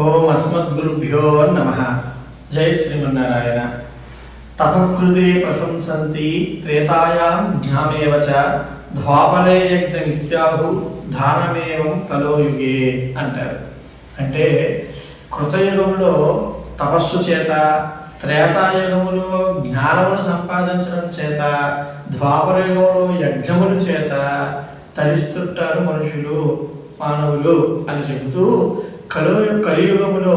ఓం అస్మద్గురుభ్యో నమ. జై శ్రీమన్నారాయణ. తపకృదే ప్రశంసంతి త్రేతాయాం జ్ఞామేవ చ ద్వాపరే యజ్ఞ నిత్యాహు దానమేవం కలోయుగే అంటారు. అంటే కృతయుగంలో తపస్సు చేత త్రేతాయుగములో జ్ఞానమును సంపాదించడం చేత ద్వాపరయుగంలో యజ్ఞముల చేత తరిస్తుంటారు మనుషులు మానవులు అని చెబుతూ కలు కలియుగములో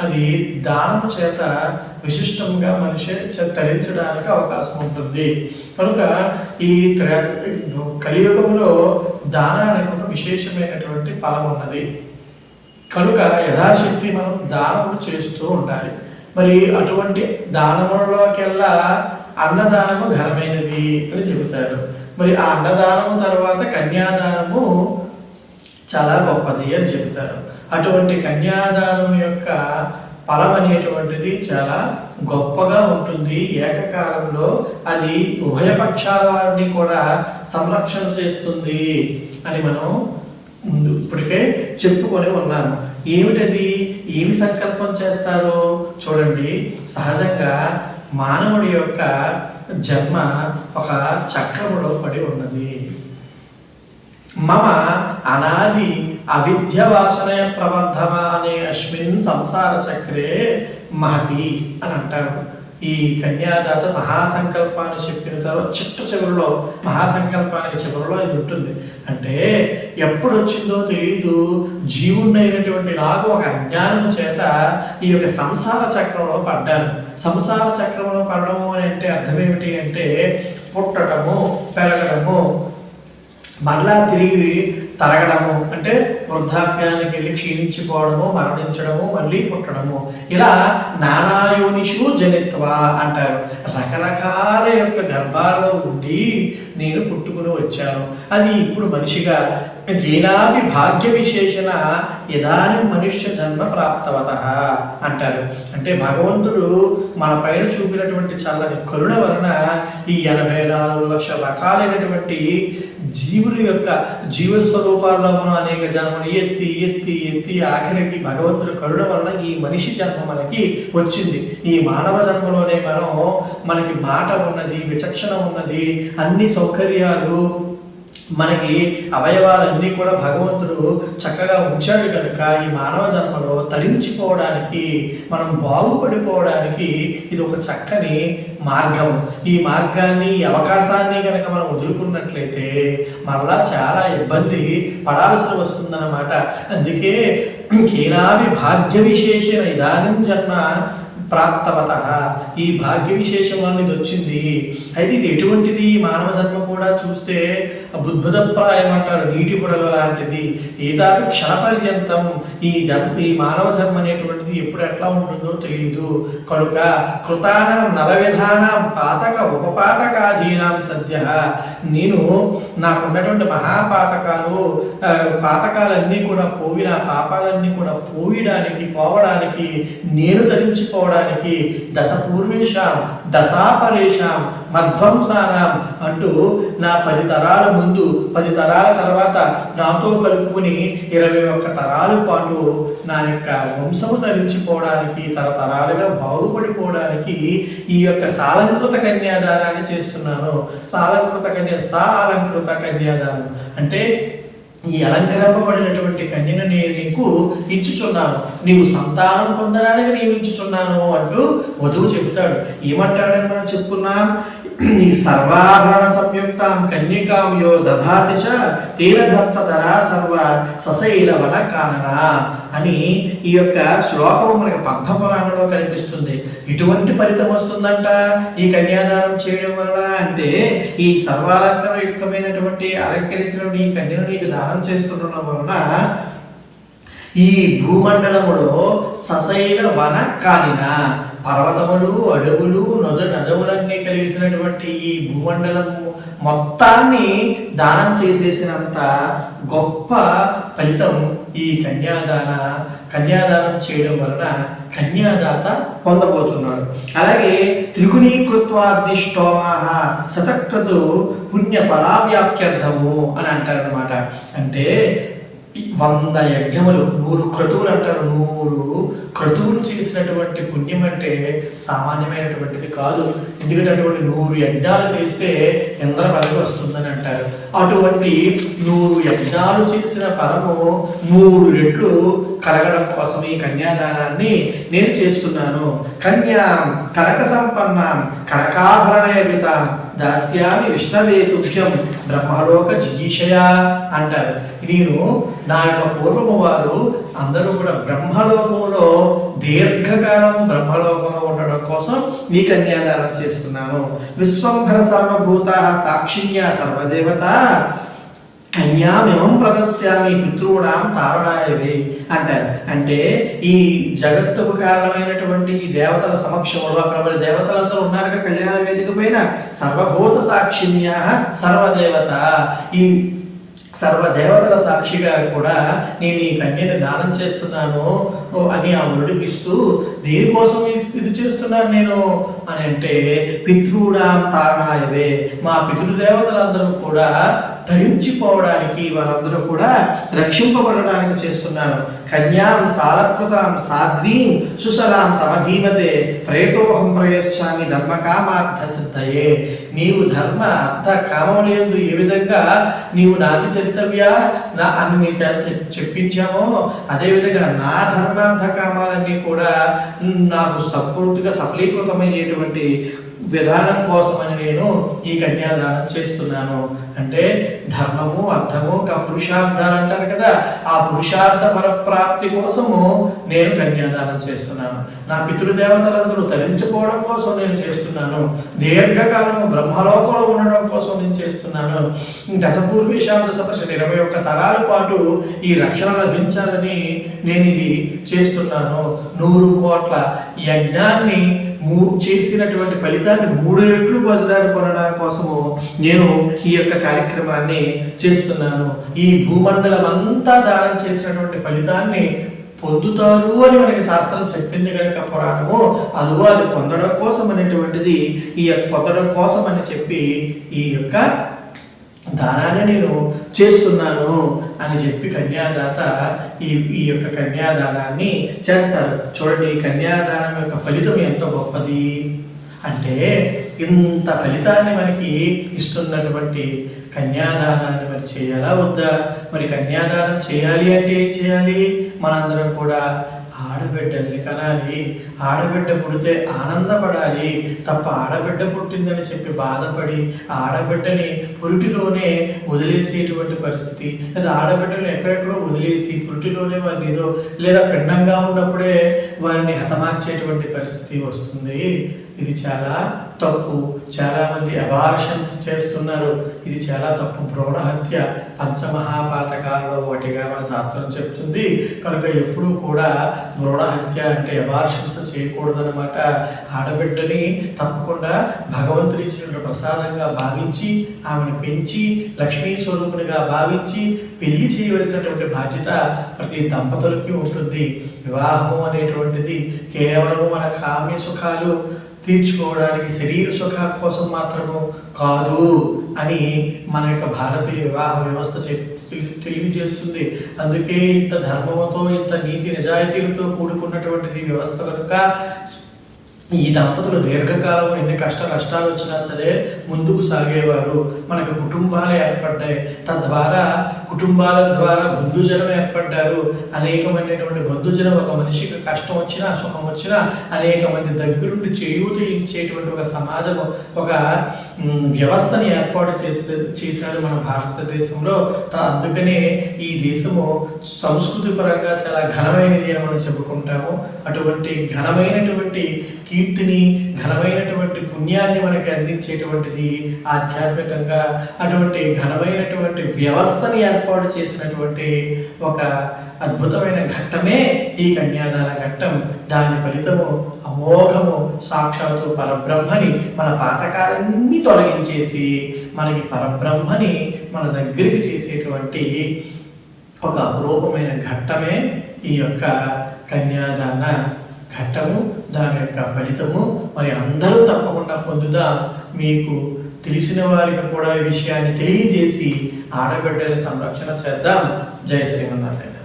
అది దానం చేత విశిష్టంగా మనిషి తరించడానికి అవకాశం ఉంటుంది. కనుక ఈ త్రే కలియుగములో దానానికి ఒక విశేషమైనటువంటి ఫలం ఉన్నది. కనుక యథాశక్తి మనం దానములు చేస్తూ ఉండాలి. మరి అటువంటి దానములలోకెల్లా అన్నదానము ఘనమైనది అని చెబుతారు. మరి ఆ అన్నదానము తర్వాత కన్యాదానము చాలా గొప్పది అని చెబుతారు. అటువంటి కన్యాదానం యొక్క ఫలం అనేటువంటిది చాలా గొప్పగా ఉంటుంది. ఏకకాలంలో అది ఉభయ వారిని కూడా సంరక్షణ చేస్తుంది అని మనం ముందు ఇప్పటికే చెప్పుకొని ఉన్నాను ఏమిటది? ఏమి సంకల్పం చేస్తారు చూడండి. సహజంగా మానవుడి యొక్క జన్మ ఒక చక్రములో పడి ఉన్నది. మమ అనాది అవిద్య వాసన ప్రవర్ధమానే అస్మిన్ సంసార చక్రే మహతి అని అంటారు. ఈ కన్యాదాత మహాసంకల్పాన్ని చెప్పిన తర్వాత చిట్ట చివరిలో మహాసంకల్పానికి చివరిలో ఇది ఉంటుంది. అంటే ఎప్పుడు వచ్చిందో తెలియదు జీవుణ్ణైనటువంటి నాకు ఒక అజ్ఞానం చేత ఈ యొక్క సంసార చక్రంలో పడ్డాను. సంసార చక్రంలో పడడము అని అంటే అర్థం ఏమిటి అంటే పుట్టడము పెరగడము మరలా తిరిగి తరగడము అంటే వృద్ధాప్యానికి వెళ్ళి క్షీణించిపోవడము మరణించడము మళ్ళీ పుట్టడము. ఇలా నానాయోనిషు జనిత్వ అంటారు. రకరకాల యొక్క గర్భాలలో ఉండి నేను పుట్టుకుని వచ్చాను. అది ఇప్పుడు మనిషిగా ఏనాపి భాగ్య విశేషణ ఇదాని మనుష్య జన్మ ప్రాప్తవత అంటారు. అంటే భగవంతుడు మన పైన చూపినటువంటి చల్లని కరుణ వలన ఈ ఎనభై నాలుగు లక్షల రకాలైనటువంటి జీవుల యొక్క జీవస్వరూపాల్లో మనం అనేక జన్మలు ఎత్తి ఎత్తి ఎత్తి ఆఖరికి భగవంతుడు కరుణ వలన ఈ మనిషి జన్మ మనకి వచ్చింది. ఈ మానవ జన్మలోనే మనం మనకి మాట ఉన్నది విచక్షణ ఉన్నది అన్ని సౌకర్యాలు మనకి అవయవాలన్నీ కూడా భగవంతుడు చక్కగా ఉంచాడు కనుక ఈ మానవ జన్మలో తరించిపోవడానికి మనం బాగుపడిపోవడానికి ఇది ఒక చక్కని మార్గం. ఈ మార్గాన్ని ఈ అవకాశాన్ని కనుక మనం వదులుకున్నట్లయితే మరలా చాలా ఇబ్బంది పడాల్సి వస్తుందన్నమాట. అందుకే కేనావి భాగ్య విశేషణ ఇదానం జన్మ ప్రాప్తవత. ఈ భాగ్య విశేషం అనేది వచ్చింది అయితే ఇది ఎటువంటిది? మానవ జన్మ కూడా చూస్తే బుద్భుతప్రాయం అంటారు నీటి బుడగ లాంటిది. ఏదాపి క్షణపర్యంతం ఈ జన్మ ఈ మానవ జన్మ అనేటువంటిది ఎప్పుడు ఎట్లా ఉంటుందో తెలియదు కనుక కృతానం నవవిధానం పాతక ఉపపాతకాధీనాం సద్య. నేను నాకున్నటువంటి మహాపాతకాలు ఆ, పాతకాలన్నీ కూడా పోయిన పాపాలన్నీ కూడా పోయడానికి పోవడానికి నేను తరించిపోవడానికి దశ పూర్వేషాం దశాపరేషాం మధ్వంసానాం అంటూ నా పది తరాల ముందు పది తరాల తర్వాత నాతో కలుపుకుని ఇరవై ఒక్క తరాల పాటు నా యొక్క వంశము ధరించిపోవడానికి తరతరాలుగా బాగుపడిపోవడానికి ఈ యొక్క సాలంకృత కన్యాదానాన్ని చేస్తున్నాను. సాలంకృత కన్యా సా అలంకృత కన్యాదానం. అంటే ఈ అలంకరింపబడినటువంటి కన్యను నేను నీకు ఇచ్చుచున్నాను. నీవు సంతానం పొందడానికి నీవు ఇచ్చుచున్నాను అంటూ వధువు చెబుతాడు. ఏమంటాడని మనం చెప్పుకున్నాం? ఈ సర్వాభరణ సంయుక్త కన్యకామ్యో యో దధాతి చ తీరధత్తధరా సర్వ సశైల వన అని ఈ యొక్క శ్లోకము మనకి పద్మపురాణంలో కనిపిస్తుంది. ఇటువంటి ఫలితం వస్తుందంట ఈ కన్యాదానం చేయడం వలన అంటే ఈ సర్వాలంకరణ యుక్తమైనటువంటి అలంకరించడం ఈ కన్యను నీకు దానం చేస్తుండడం వలన ఈ భూమండలములో సశైల వన కాలిన పర్వతములు అడవులు నద నదములన్నీ కలిగినటువంటి ఈ భూమండలము మొత్తాన్ని దానం చేసేసినంత గొప్ప ఫలితం ఈ కన్యాదాన కన్యాదానం చేయడం వలన కన్యాదాత పొందబోతున్నాడు. అలాగే త్రిగుణీకృత్వాగ్నిష్టోమాహ శతక్రతు పుణ్య పరావ్యాప్త్యర్థము అని అంటారనమాట అంటే వంద యజ్ఞములు. నూరు క్రతువులు అంటారు. నూరు క్రతువులు చేసినటువంటి పుణ్యం అంటే సామాన్యమైనటువంటిది కాదు. ఎందుకంటే అటువంటి నూరు యజ్ఞాలు చేస్తే ఇంద్ర పదవి వస్తుందని అంటారు. అటువంటి నూరు యజ్ఞాలు చేసిన పదము మూడు రెట్లు కలగడం కోసం ఈ కన్యాదానాన్ని నేను చేస్తున్నాను. కన్యా కనక సంపన్న కనకాభరణ దాస్యామి విష్ణవేతుభ్యం బ్రహ్మలోక జిగీషయ అంటారు. నేను నా యొక్క పూర్వము వారు అందరూ కూడా బ్రహ్మలోకంలో దీర్ఘకాలం బ్రహ్మలోకంలో ఉండడం కోసం ఈ కన్యాదానం చేస్తున్నాను. విశ్వంభర సర్వభూత సాక్షిణ్య సర్వదేవత కన్యామిమం ప్రదస్యామి పితృణాం తారణాయవే అంటారు. అంటే ఈ జగత్తుకు కారణమైనటువంటి ఈ దేవతల సమక్షంలో అక్కడ మరి దేవతలందరూ ఉన్నారు కళ్యాణ వేదిక పైన? సర్వభూత సాక్షిణ్య సర్వదేవత. ఈ సర్వదేవతల సాక్షిగా కూడా నేను ఈ కన్యని దానం చేస్తున్నాను అని ఆ వరుడికిస్తూ దేనికోసం ఇది- చేస్తున్నాను నేను అని అంటే పితృడాం తారణాయవే మా పితృదేవతలందరూ కూడా ధరించిపోవడానికి వారందరూ కూడా రక్షింపబడడానికి చేస్తున్నాను కన్యాం సాలకృతాం సాధ్వీం సుసరాం తమ ధీమతే ప్రేతోహం ప్రయశ్చామి ధర్మకామార్థ సిద్ధయే నీవు ధర్మ అర్థ కామములందు ఏ విధంగా నీవు నాది చరితవ్యా? నా అని మీ చెప్పించామో. అదేవిధంగా నా ధర్మార్థ కామాలన్నీ కూడా నాకు సపోర్ట్గా సఫలీకృతమయ్యేటువంటి విధానం కోసమని నేను ఈ కన్యాదానం చేస్తున్నాను. అంటే ధర్మము అర్థము క పురుషార్థాలు అంటారు కదా ఆ పురుషార్థ పరప్రాప్తి కోసము నేను కన్యాదానం చేస్తున్నాను. నా పితృదేవతలందరూ తరించుకోవడం కోసం నేను చేస్తున్నాను. దీర్ఘకాలము బ్రహ్మలోకంలో ఉండడం కోసం నేను చేస్తున్నాను. దశపూర్వీశాంత సదర్శన ఇరవై ఒక్క తరాల పాటు ఈ రక్షణ లభించాలని నేను ఇది చేస్తున్నాను. నూరు కోట్ల యజ్ఞాన్ని మూ చేసినటువంటి ఫలితాన్ని మూడు రెట్లు ఫలితాన్ని పొందడం కోసము నేను ఈ యొక్క కార్యక్రమాన్ని చేస్తున్నాను. ఈ భూమండలం అంతా దానం చేసినటువంటి ఫలితాన్ని పొందుతారు అని మనకి శాస్త్రం చెప్పింది కనుక పురాణము. అదిగో అది పొందడం కోసం అనేటువంటిది ఈ యొక్క పొందడం కోసం అని చెప్పి ఈ యొక్క దానాన్ని నేను చేస్తున్నాను అని చెప్పి కన్యాదాత ఈ ఈ యొక్క కన్యాదానాన్ని చేస్తారు. చూడండి ఈ కన్యాదానం యొక్క ఫలితం ఎంత గొప్పది. అంటే ఇంత ఫలితాన్ని మనకి ఇస్తున్నటువంటి కన్యాదానాన్ని మరి చేయాలా వద్దా? మరి కన్యాదానం చేయాలి అంటే ఏం చేయాలి? మనందరం కూడా ఆడబిడ్డల్ని కనాలి. ఆడబిడ్డ పుడితే ఆనందపడాలి. తప్ప ఆడబిడ్డ పుట్టిందని చెప్పి బాధపడి ఆడబిడ్డని పురిటిలోనే వదిలేసేటువంటి పరిస్థితి. లేదా ఆడబిడ్డలు ఎక్కడెక్కడో వదిలేసి పురిటిలోనే వారిని ఏదో లేదా పిండంగా ఉన్నప్పుడే వారిని హతమార్చేటువంటి పరిస్థితి వస్తుంది. ఇది చాలా తప్పు. చాలా మంది అబార్షన్స్ చేస్తున్నారు. ఇది చాలా తప్పు. భ్రూణ హత్య పంచమహాపాతకాలలో ఒకటిగా మన శాస్త్రం చెప్తుంది. కనుక ఎప్పుడూ కూడా భ్రూణ హత్య అంటే అబార్షన్స్ చేయకూడదనమాట ఆడబిడ్డని తప్పకుండా భగవంతుడి ఇచ్చిన ప్రసాదంగా భావించి ఆమెను పెంచి లక్ష్మీ స్వరూపునిగా భావించి పెళ్ళి చేయవలసినటువంటి బాధ్యత ప్రతి దంపతులకి ఉంటుంది. వివాహము అనేటువంటిది కేవలము మన కామ్య సుఖాలు తీర్చుకోవడానికి శరీర సుఖం కోసం మాత్రము కాదు అని మన యొక్క భారతీయ వివాహ వ్యవస్థ తెలియజేస్తుంది. అందుకే ఇంత ధర్మంతో ఇంత నీతి నిజాయితీలతో కూడుకున్నటువంటిది వ్యవస్థ కనుక ఈ దంపతులు దీర్ఘకాలం ఎన్ని కష్ట నష్టాలు వచ్చినా సరే ముందుకు సాగేవారు. మనకు కుటుంబాలు ఏర్పడ్డాయి. తద్వారా కుటుంబాల ద్వారా బంధుజనం ఏర్పడ్డారు. అనేకమైనటువంటి బంధుజనం ఒక మనిషికి కష్టం వచ్చినా సుఖం వచ్చినా అనేక మంది దగ్గరుండి చేయూత ఇచ్చేటువంటి ఒక సమాజం ఒక వ్యవస్థను ఏర్పాటు చేసే చేశారు మన భారతదేశంలో. అందుకనే ఈ దేశము సంస్కృతి పరంగా చాలా ఘనమైనది అని మనం చెప్పుకుంటాము. అటువంటి ఘనమైనటువంటి కీర్తిని ఘనమైనటువంటి పుణ్యాన్ని మనకి అందించేటువంటిది ఆధ్యాత్మికంగా అటువంటి ఘనమైనటువంటి వ్యవస్థని ఏర్పాటు చేసినటువంటి ఒక అద్భుతమైన ఘట్టమే ఈ కన్యాదాన ఘట్టం. దాని ఫలితము అమోఘము సాక్షాత్తు పరబ్రహ్మని మన పాతకాలన్నీ తొలగించేసి మనకి పరబ్రహ్మని మన దగ్గరికి చేసేటువంటి ఒక అపురూపమైన ఘట్టమే ఈ యొక్క కన్యాదాన ఘట్టము దాని యొక్క ఫలితము మరి అందరూ తప్పకుండా పొందుదా? మీకు తెలిసిన వారికి కూడా ఈ విషయాన్ని తెలియజేసి ఆడబిడ్డల సంరక్షణ చేద్దాం. జయ శ్రీమన్నారాయణ.